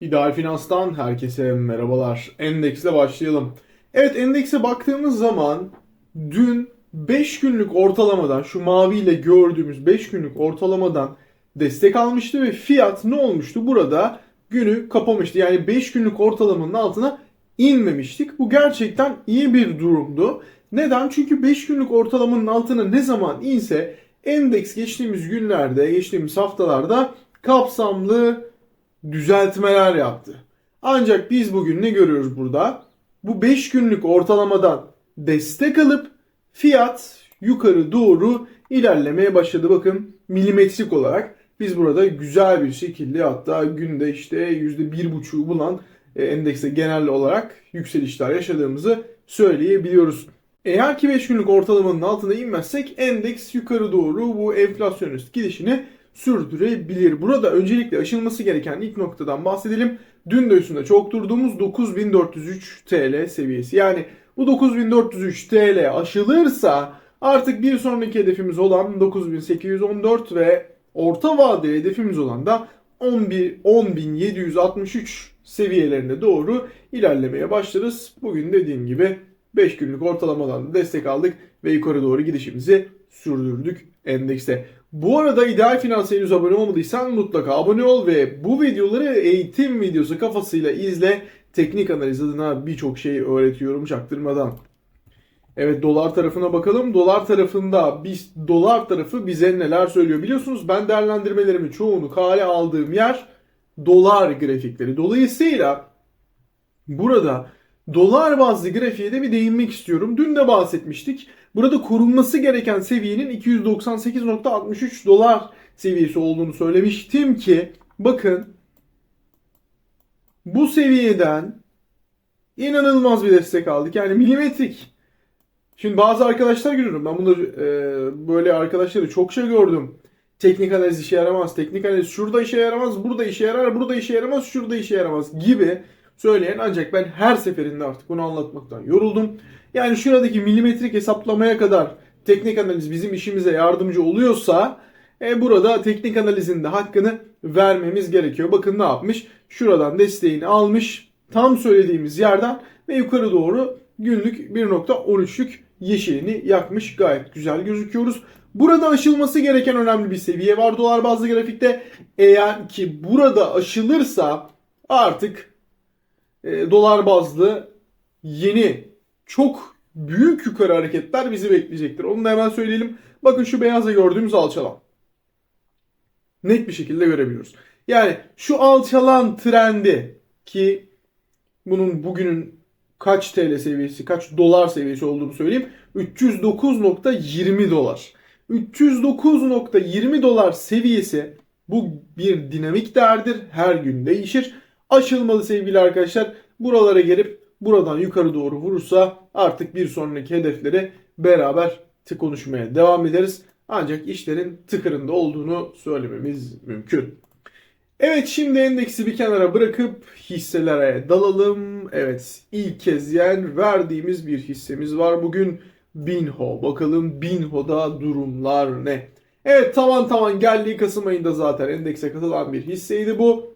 İdeal Finans'tan herkese merhabalar. Endeksle başlayalım. Evet endekse baktığımız zaman dün 5 günlük ortalamadan şu maviyle gördüğümüz 5 günlük ortalamadan destek almıştı ve fiyat ne olmuştu? Burada günü kapamıştı. Yani 5 günlük ortalamanın altına inmemiştik. Bu gerçekten iyi bir durumdu. Neden? Çünkü 5 günlük ortalamanın altına ne zaman inse endeks geçtiğimiz günlerde, geçtiğimiz haftalarda kapsamlı düzeltmeler yaptı. Ancak biz bugün ne görüyoruz burada? Bu 5 günlük ortalamadan destek alıp fiyat yukarı doğru ilerlemeye başladı. Bakın milimetrik olarak biz burada güzel bir şekilde hatta günde işte %1,5'u bulan e, endekste genel olarak yükselişler yaşadığımızı söyleyebiliyoruz. Eğer ki 5 günlük ortalamanın altına inmezsek endeks yukarı doğru bu enflasyonist gidişini sürdürebilir. Burada öncelikle aşılması gereken ilk noktadan bahsedelim. Dün de üstünde çok durduğumuz 9403 TL seviyesi. Yani bu 9403 TL aşılırsa artık bir sonraki hedefimiz olan 9814 ve orta vadeli hedefimiz olan da 11 10763 seviyelerine doğru ilerlemeye başlarız. Bugün dediğim gibi 5 günlük ortalamadan destek aldık ve yukarı doğru gidişimizi sürdürdük endekste. Bu arada İdeal Finans'a henüz abone olmadıysan mutlaka abone ol ve bu videoları eğitim videosu kafasıyla izle. Teknik analiz adına birçok şey öğretiyorum çaktırmadan. Evet dolar tarafına bakalım. Dolar tarafında biz dolar tarafı bize neler söylüyor biliyorsunuz ben değerlendirmelerimi çoğunu kale aldığım yer dolar grafikleri. Dolayısıyla burada dolar bazlı grafiğe de bir değinmek istiyorum. Dün de bahsetmiştik. Burada korunması gereken seviyenin 298.63 dolar seviyesi olduğunu söylemiştim ki bakın bu seviyeden inanılmaz bir destek aldık. Yani milimetrik. Şimdi bazı arkadaşlar görüyorum. Ben bunları e, böyle arkadaşları çok şey gördüm. Teknik analiz işe yaramaz. Teknik analiz şurada işe yaramaz. Burada işe yarar. Burada işe yaramaz. Şurada işe yaramaz gibi söyleyen ancak ben her seferinde artık bunu anlatmaktan yoruldum. Yani şuradaki milimetrik hesaplamaya kadar teknik analiz bizim işimize yardımcı oluyorsa e, burada teknik analizin de hakkını vermemiz gerekiyor. Bakın ne yapmış? Şuradan desteğini almış. Tam söylediğimiz yerden ve yukarı doğru günlük 1.13'lük yeşilini yakmış. Gayet güzel gözüküyoruz. Burada aşılması gereken önemli bir seviye var dolar bazlı grafikte. Eğer ki burada aşılırsa artık e, dolar bazlı yeni çok büyük yukarı hareketler bizi bekleyecektir. Onu da hemen söyleyelim. Bakın şu beyazda gördüğümüz alçalan. Net bir şekilde görebiliyoruz. Yani şu alçalan trendi ki bunun bugünün kaç TL seviyesi, kaç dolar seviyesi olduğunu söyleyeyim. 309.20 dolar. 309.20 dolar seviyesi bu bir dinamik değerdir. Her gün değişir. Aşılmalı sevgili arkadaşlar. Buralara gelip buradan yukarı doğru vurursa artık bir sonraki hedefleri beraber konuşmaya devam ederiz. Ancak işlerin tıkırında olduğunu söylememiz mümkün. Evet şimdi endeksi bir kenara bırakıp hisselere dalalım. Evet ilk kez yer verdiğimiz bir hissemiz var bugün. Binho. Bakalım Binho'da durumlar ne? Evet tavan tavan geldiği Kasım ayında zaten endekse katılan bir hisseydi bu.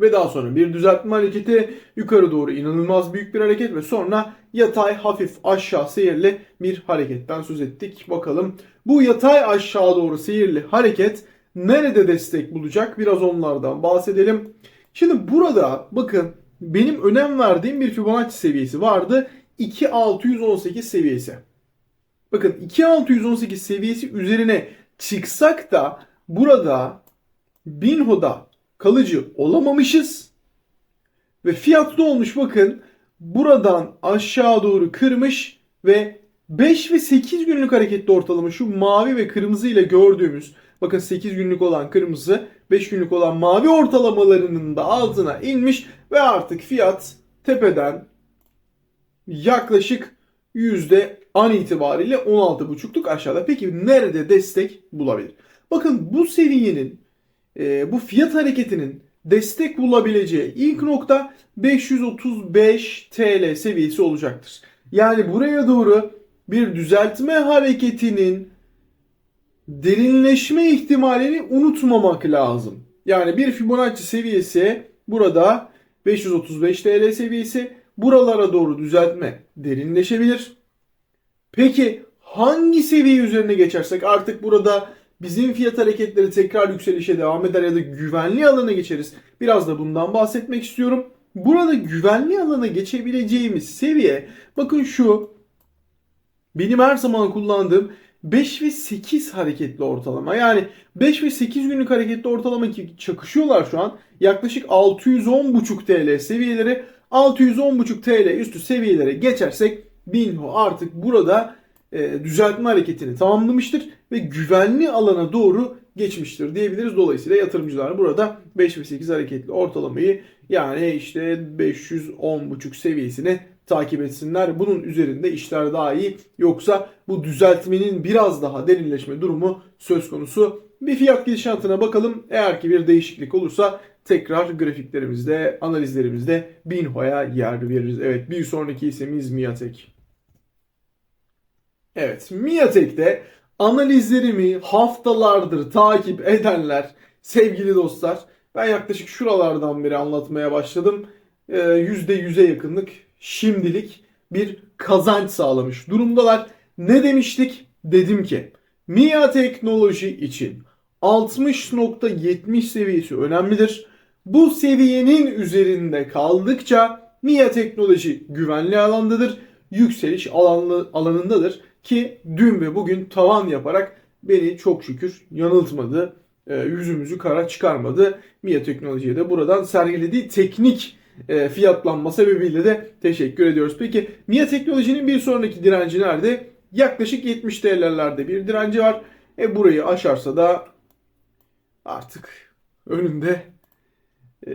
Ve daha sonra bir düzeltme hareketi yukarı doğru inanılmaz büyük bir hareket ve sonra yatay hafif aşağı seyirli bir hareketten söz ettik. Bakalım bu yatay aşağı doğru seyirli hareket nerede destek bulacak? Biraz onlardan bahsedelim. Şimdi burada bakın benim önem verdiğim bir Fibonacci seviyesi vardı. 2618 seviyesi. Bakın 2618 seviyesi üzerine çıksak da burada Binho'da kalıcı olamamışız. Ve fiyat ne olmuş bakın. Buradan aşağı doğru kırmış ve 5 ve 8 günlük hareketli ortalama şu mavi ve kırmızı ile gördüğümüz bakın 8 günlük olan kırmızı 5 günlük olan mavi ortalamalarının da altına inmiş ve artık fiyat tepeden yaklaşık yüzde an itibariyle 16,5'luk aşağıda. Peki nerede destek bulabilir? Bakın bu seviyenin e, bu fiyat hareketinin destek bulabileceği ilk nokta 535 TL seviyesi olacaktır. Yani buraya doğru bir düzeltme hareketinin derinleşme ihtimalini unutmamak lazım. Yani bir Fibonacci seviyesi burada 535 TL seviyesi buralara doğru düzeltme derinleşebilir. Peki hangi seviye üzerine geçersek artık burada bizim fiyat hareketleri tekrar yükselişe devam eder ya da güvenli alana geçeriz. Biraz da bundan bahsetmek istiyorum. Burada güvenli alana geçebileceğimiz seviye bakın şu benim her zaman kullandığım 5 ve 8 hareketli ortalama. Yani 5 ve 8 günlük hareketli ortalama ki çakışıyorlar şu an. Yaklaşık 610,5 TL seviyeleri 610,5 TL üstü seviyelere geçersek Binho artık burada e, düzeltme hareketini tamamlamıştır ve güvenli alana doğru geçmiştir diyebiliriz. Dolayısıyla yatırımcılar burada 5 ve 8 hareketli ortalamayı yani işte 510,5 seviyesini takip etsinler. Bunun üzerinde işler daha iyi. Yoksa bu düzeltmenin biraz daha derinleşme durumu söz konusu. Bir fiyat gidişatına bakalım. Eğer ki bir değişiklik olursa tekrar grafiklerimizde, analizlerimizde Binho'ya yer veririz. Evet bir sonraki ismimiz Miatek. Evet Miatek'te analizlerimi haftalardır takip edenler sevgili dostlar ben yaklaşık şuralardan beri anlatmaya başladım. %100'e yakınlık şimdilik bir kazanç sağlamış durumdalar. Ne demiştik? Dedim ki MIA teknoloji için 60.70 seviyesi önemlidir. Bu seviyenin üzerinde kaldıkça MIA teknoloji güvenli alandadır. Yükseliş alanlı, alanındadır ki dün ve bugün tavan yaparak beni çok şükür yanıltmadı. E, yüzümüzü kara çıkarmadı. MIA teknolojiye de buradan sergilediği teknik e, fiyatlanma sebebiyle de teşekkür ediyoruz. Peki MIA teknolojinin bir sonraki direnci nerede? Yaklaşık 70 TL'lerde bir direnci var. E burayı aşarsa da artık önünde e,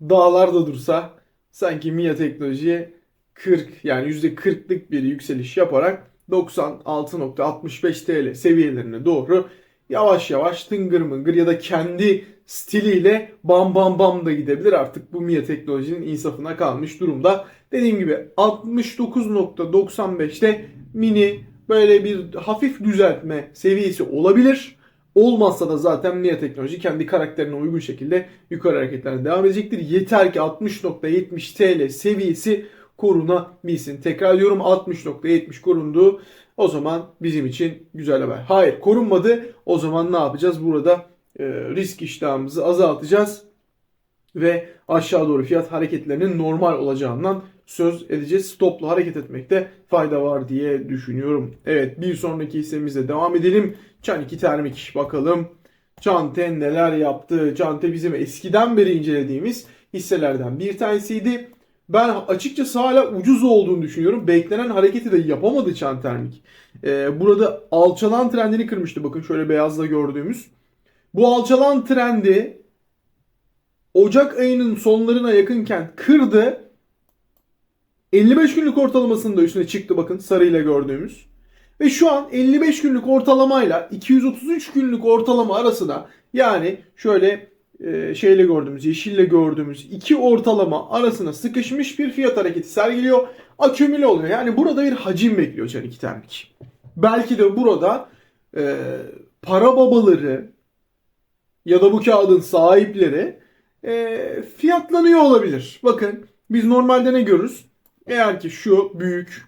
dağlar da dursa sanki MIA teknolojiye 40 yani %40'lık bir yükseliş yaparak 96.65 TL seviyelerine doğru yavaş yavaş tıngır mıngır ya da kendi stiliyle bam bam bam da gidebilir. Artık bu Mia teknolojinin insafına kalmış durumda. Dediğim gibi 69.95'te mini böyle bir hafif düzeltme seviyesi olabilir. Olmazsa da zaten Mia teknoloji kendi karakterine uygun şekilde yukarı hareketlerine devam edecektir. Yeter ki 60.70 TL seviyesi korunabilsin. Tekrar diyorum 60.70 korundu. O zaman bizim için güzel haber. Hayır korunmadı. O zaman ne yapacağız? Burada e, risk iştahımızı azaltacağız ve aşağı doğru fiyat hareketlerinin normal olacağından söz edeceğiz. Stoplu hareket etmekte fayda var diye düşünüyorum. Evet bir sonraki hissemize devam edelim. Çan 2 termik bakalım. Çante neler yaptı? Çante bizim eskiden beri incelediğimiz hisselerden bir tanesiydi. Ben açıkçası hala ucuz olduğunu düşünüyorum. Beklenen hareketi de yapamadı Çantermik. Ee, burada alçalan trendini kırmıştı. Bakın şöyle beyazla gördüğümüz. Bu alçalan trendi Ocak ayının sonlarına yakınken kırdı. 55 günlük ortalamasının da üstüne çıktı bakın sarıyla gördüğümüz. Ve şu an 55 günlük ortalamayla 233 günlük ortalama arasında yani şöyle şeyle gördüğümüz, yeşille gördüğümüz iki ortalama arasına sıkışmış bir fiyat hareketi sergiliyor. Akümüle oluyor. Yani burada bir hacim bekliyor Can iki termik. Belki de burada e, para babaları ya da bu kağıdın sahipleri e, fiyatlanıyor olabilir. Bakın biz normalde ne görürüz? Eğer ki şu büyük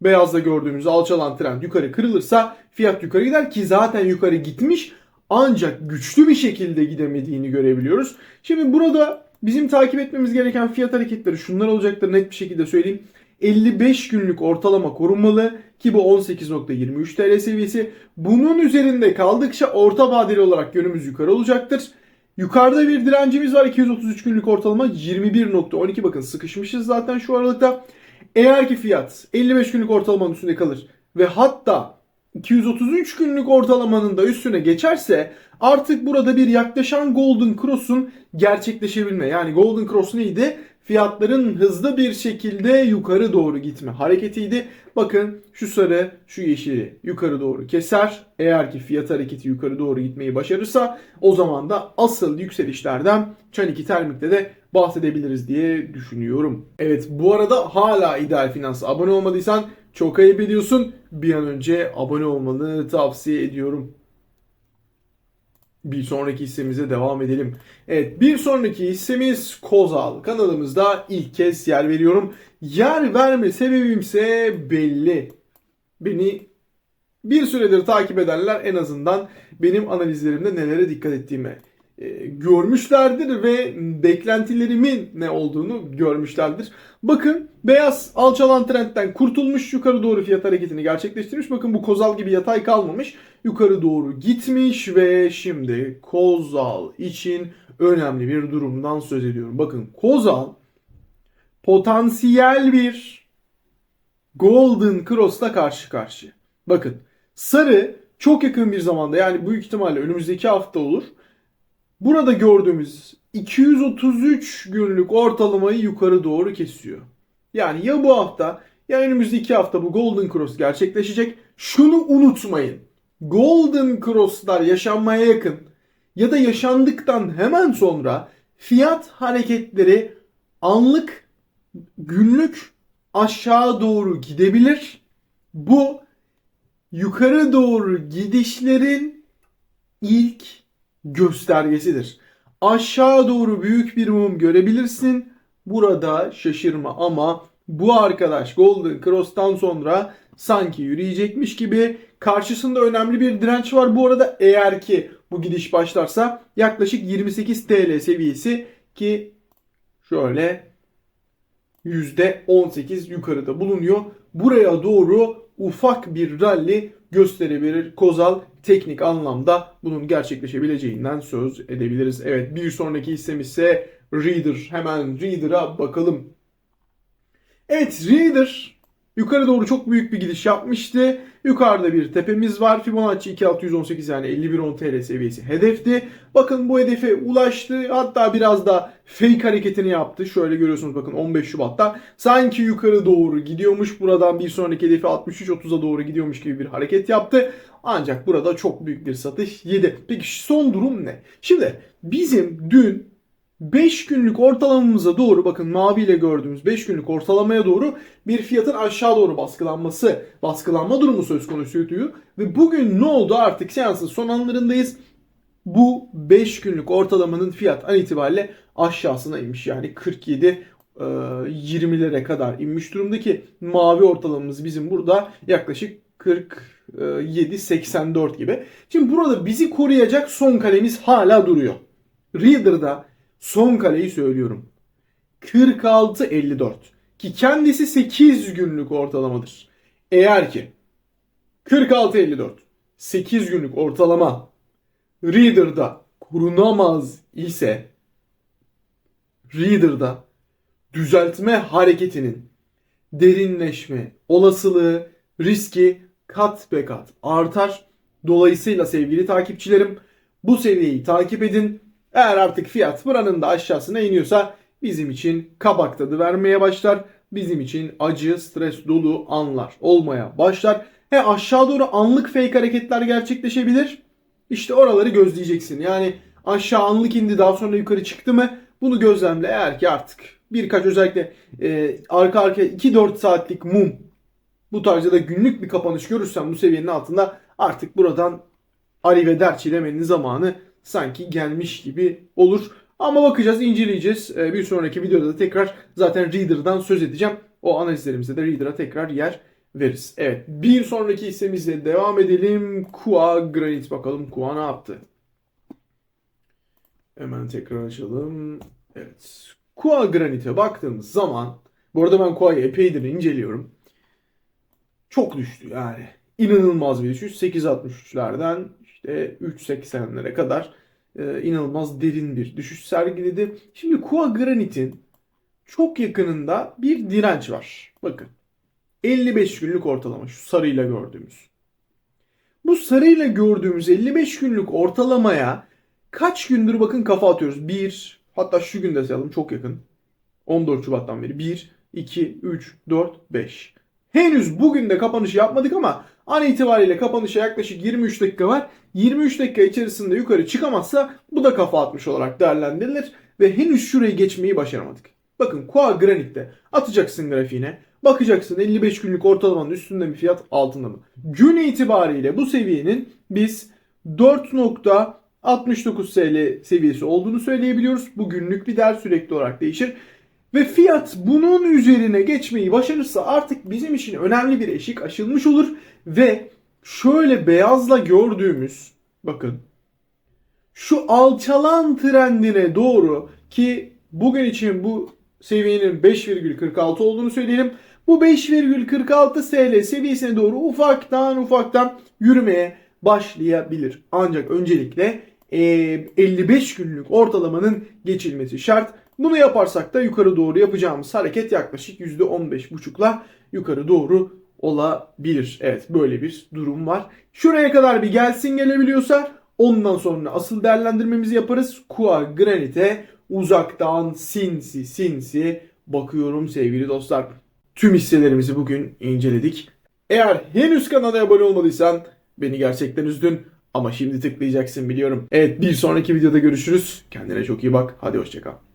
beyazda gördüğümüz alçalan trend yukarı kırılırsa fiyat yukarı gider ki zaten yukarı gitmiş ancak güçlü bir şekilde gidemediğini görebiliyoruz. Şimdi burada bizim takip etmemiz gereken fiyat hareketleri şunlar olacaktır net bir şekilde söyleyeyim. 55 günlük ortalama korunmalı ki bu 18.23 TL seviyesi. Bunun üzerinde kaldıkça orta vadeli olarak yönümüz yukarı olacaktır. Yukarıda bir direncimiz var 233 günlük ortalama 21.12 bakın sıkışmışız zaten şu aralıkta. Eğer ki fiyat 55 günlük ortalamanın üstünde kalır ve hatta 233 günlük ortalamanın da üstüne geçerse artık burada bir yaklaşan Golden Cross'un gerçekleşebilme. Yani Golden Cross neydi? Fiyatların hızlı bir şekilde yukarı doğru gitme hareketiydi. Bakın şu sarı, şu yeşili yukarı doğru keser. Eğer ki fiyat hareketi yukarı doğru gitmeyi başarırsa o zaman da asıl yükselişlerden Çan2 Termik'te de bahsedebiliriz diye düşünüyorum. Evet bu arada hala İdeal Finans'a abone olmadıysan çok ayıp ediyorsun. Bir an önce abone olmanı tavsiye ediyorum. Bir sonraki hissemize devam edelim. Evet bir sonraki hissemiz Kozal. Kanalımızda ilk kez yer veriyorum. Yer verme sebebimse belli. Beni bir süredir takip edenler en azından benim analizlerimde nelere dikkat ettiğimi e, görmüşlerdir ve beklentilerimin ne olduğunu görmüşlerdir. Bakın beyaz alçalan trendten kurtulmuş yukarı doğru fiyat hareketini gerçekleştirmiş. Bakın bu kozal gibi yatay kalmamış. Yukarı doğru gitmiş ve şimdi kozal için önemli bir durumdan söz ediyorum. Bakın kozal potansiyel bir golden cross'la karşı karşıya. Bakın sarı çok yakın bir zamanda yani büyük ihtimalle önümüzdeki hafta olur. Burada gördüğümüz 233 günlük ortalamayı yukarı doğru kesiyor. Yani ya bu hafta ya önümüzdeki hafta bu Golden Cross gerçekleşecek. Şunu unutmayın. Golden Cross'lar yaşanmaya yakın ya da yaşandıktan hemen sonra fiyat hareketleri anlık günlük aşağı doğru gidebilir. Bu yukarı doğru gidişlerin ilk göstergesidir. Aşağı doğru büyük bir mum görebilirsin. Burada şaşırma ama bu arkadaş Golden Cross'tan sonra sanki yürüyecekmiş gibi karşısında önemli bir direnç var. Bu arada eğer ki bu gidiş başlarsa yaklaşık 28 TL seviyesi ki şöyle %18 yukarıda bulunuyor. Buraya doğru ufak bir rally gösterebilir. Kozal teknik anlamda bunun gerçekleşebileceğinden söz edebiliriz. Evet bir sonraki hissemiz ise Reader. Hemen Reader'a bakalım. Evet Reader yukarı doğru çok büyük bir gidiş yapmıştı. Yukarıda bir tepemiz var. Fibonacci 2618 yani 5110 TL seviyesi hedefti. Bakın bu hedefe ulaştı. Hatta biraz da fake hareketini yaptı. Şöyle görüyorsunuz bakın 15 Şubat'ta. Sanki yukarı doğru gidiyormuş. Buradan bir sonraki hedefi 63-30'a doğru gidiyormuş gibi bir hareket yaptı. Ancak burada çok büyük bir satış yedi. Peki son durum ne? Şimdi bizim dün 5 günlük ortalamamıza doğru bakın mavi ile gördüğümüz 5 günlük ortalamaya doğru bir fiyatın aşağı doğru baskılanması, baskılanma durumu söz konusuydu. Ve bugün ne oldu artık seansın son anlarındayız. Bu 5 günlük ortalamanın fiyat an itibariyle aşağısına inmiş. Yani 47 20'lere kadar inmiş durumda ki mavi ortalamamız bizim burada yaklaşık 47-84 gibi. Şimdi burada bizi koruyacak son kalemiz hala duruyor. Reader'da son kaleyi söylüyorum. 46-54 ki kendisi 8 günlük ortalamadır. Eğer ki 46-54 8 günlük ortalama Reader'da korunamaz ise Reader'da düzeltme hareketinin derinleşme olasılığı riski kat be kat artar. Dolayısıyla sevgili takipçilerim bu seviyeyi takip edin. Eğer artık fiyat buranın da aşağısına iniyorsa bizim için kabak tadı vermeye başlar. Bizim için acı, stres dolu anlar olmaya başlar. He aşağı doğru anlık fake hareketler gerçekleşebilir. İşte oraları gözleyeceksin. Yani aşağı anlık indi daha sonra yukarı çıktı mı bunu gözlemle eğer ki artık birkaç özellikle e, arka arkaya 2-4 saatlik mum bu tarzda da günlük bir kapanış görürsen bu seviyenin altında artık buradan arrivederci demenin zamanı sanki gelmiş gibi olur. Ama bakacağız, inceleyeceğiz. Ee, bir sonraki videoda da tekrar zaten Reader'dan söz edeceğim. O analizlerimizde de Reader'a tekrar yer veririz. Evet, bir sonraki hissemizle devam edelim. Kua Granit bakalım Kua ne yaptı? Hemen tekrar açalım. Evet. Kua Granit'e baktığımız zaman bu arada ben Kua'yı epeydir inceliyorum. Çok düştü yani. İnanılmaz bir düşüş. 8.63'lerden işte 3.80'lere kadar e, inanılmaz derin bir düşüş sergiledi. Şimdi Kua Granit'in çok yakınında bir direnç var. Bakın. 55 günlük ortalama şu sarıyla gördüğümüz. Bu sarıyla gördüğümüz 55 günlük ortalamaya kaç gündür bakın kafa atıyoruz. 1 hatta şu günde sayalım çok yakın. 14 Şubat'tan beri 1, 2, 3, 4, 5. Henüz bugün de kapanış yapmadık ama an itibariyle kapanışa yaklaşık 23 dakika var. 23 dakika içerisinde yukarı çıkamazsa bu da kafa atmış olarak değerlendirilir. Ve henüz şurayı geçmeyi başaramadık. Bakın Kua Granit'te atacaksın grafiğine. Bakacaksın 55 günlük ortalamanın üstünde mi fiyat altında mı? Gün itibariyle bu seviyenin biz 4.65 69 TL seviyesi olduğunu söyleyebiliyoruz. Bu günlük bir ders sürekli olarak değişir. Ve fiyat bunun üzerine geçmeyi başarırsa artık bizim için önemli bir eşik aşılmış olur. Ve şöyle beyazla gördüğümüz bakın şu alçalan trendine doğru ki bugün için bu seviyenin 5,46 olduğunu söyleyelim. Bu 5,46 TL seviyesine doğru ufaktan ufaktan yürümeye başlayabilir. Ancak öncelikle e, 55 günlük ortalamanın geçilmesi şart. Bunu yaparsak da yukarı doğru yapacağımız hareket yaklaşık %15,5'la yukarı doğru olabilir. Evet böyle bir durum var. Şuraya kadar bir gelsin gelebiliyorsa ondan sonra asıl değerlendirmemizi yaparız. Kua Granite uzaktan sinsi sinsi bakıyorum sevgili dostlar. Tüm hisselerimizi bugün inceledik. Eğer henüz kanala abone olmadıysan beni gerçekten üzdün ama şimdi tıklayacaksın biliyorum. Evet bir sonraki videoda görüşürüz. Kendine çok iyi bak. Hadi hoşçakal.